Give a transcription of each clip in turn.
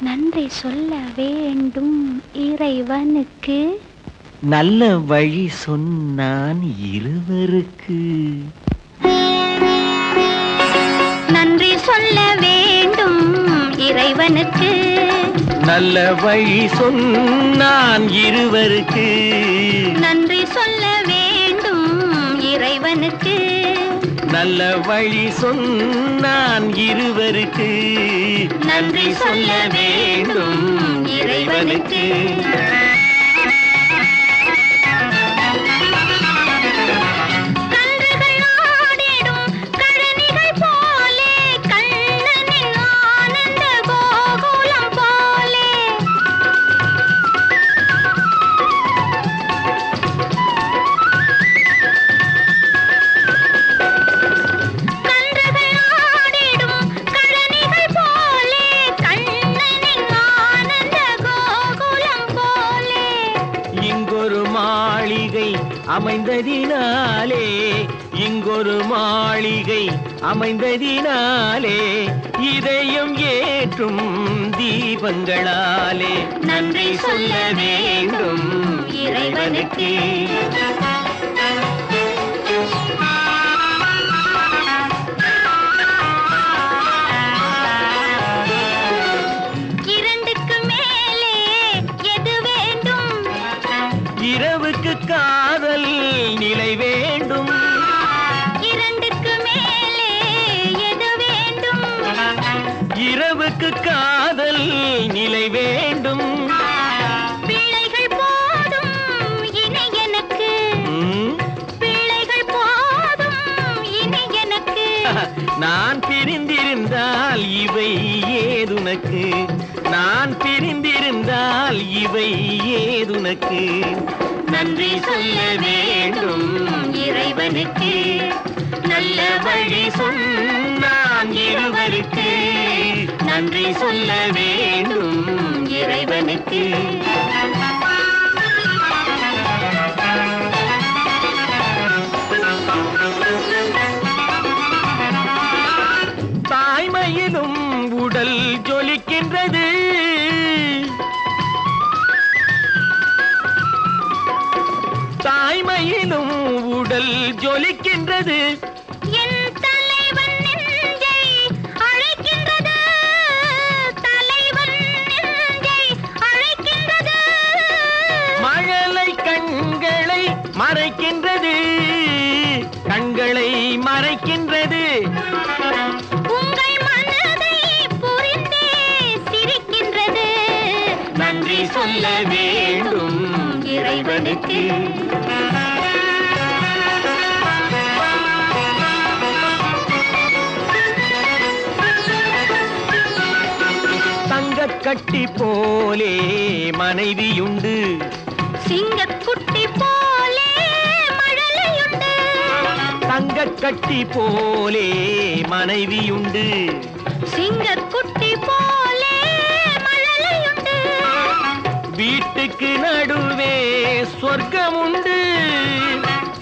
நன்றி சொல்ல வேண்டும் இறைவனுக்கு. நல்ல வழி சொன்னான் இருவருக்கு. நன்றி சொல்ல வேண்டும் இறைவனுக்கு. நல்ல வழி சொன்னான் இருவருக்கு. நன்றி சொல்ல வேண்டும் இறைவனுக்கு. நல்ல வழி சொன்னான் இருவருக்கு. நன்றி சொல்ல வேண்டும் இறைவனுக்கு. அமைந்ததினாலே இங்கொரு மாளிகை அமைந்ததினாலே இதயம் ஏற்றும் தீபங்களாலே. நன்றி சொல்ல வேண்டும் இறைவனுக்கு. நிலை வேண்டும். பிள்ளைகள் போதும் இனி எனக்கு? பிள்ளைகள் போதும் இனி எனக்கு. நான் பிரிந்திருந்தால் இவை ஏதுனக்கு. நான் பிரிந்திருந்தால் இவை ஏதுனக்கு. நன்றி சொல்ல வேண்டும் இறைவனுக்கு. நல்ல வழி சொன்னான் இருவருக்கு. நன்றி சொல்ல வேண்டும் இறைவனுக்கு தாய்மையிலும் உடல் ஜொலிக்கின்றது. தாய்மையிலும் உடல் ஜொலிக்கின்றது. மறைக்கின்றது உங்கள் மனதை புரிந்தே சிரிக்கின்றது. நன்றி சொல்ல வேண்டும் இறைவனுக்கு. தங்கக் கட்டி போலே மனைவியுண்டு. சிங்கக்குட்டி போலே தங்கக் கட்டி போலே மனைவியுண்டு. சிங்கக்குட்டி போலே மழலையுண்டு. வீட்டுக்கு நடுவே சொர்க்கம் உண்டு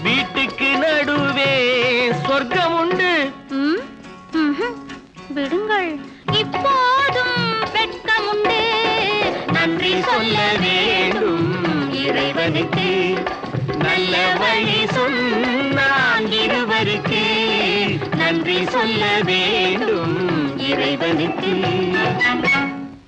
வீட்டுக்கு நடுவே சொர்க்கம் உண்டு ம், ம்ஹும். விடுங்கள். இப்போதும் வெட்கமுண்டு. நன்றி சொல்ல வேண்டும். இறைவனுக்கு நல்ல வழி சொன்னான். இருக்கே நன்றி சொல்ல வேண்டும் இறைவனுக்கு.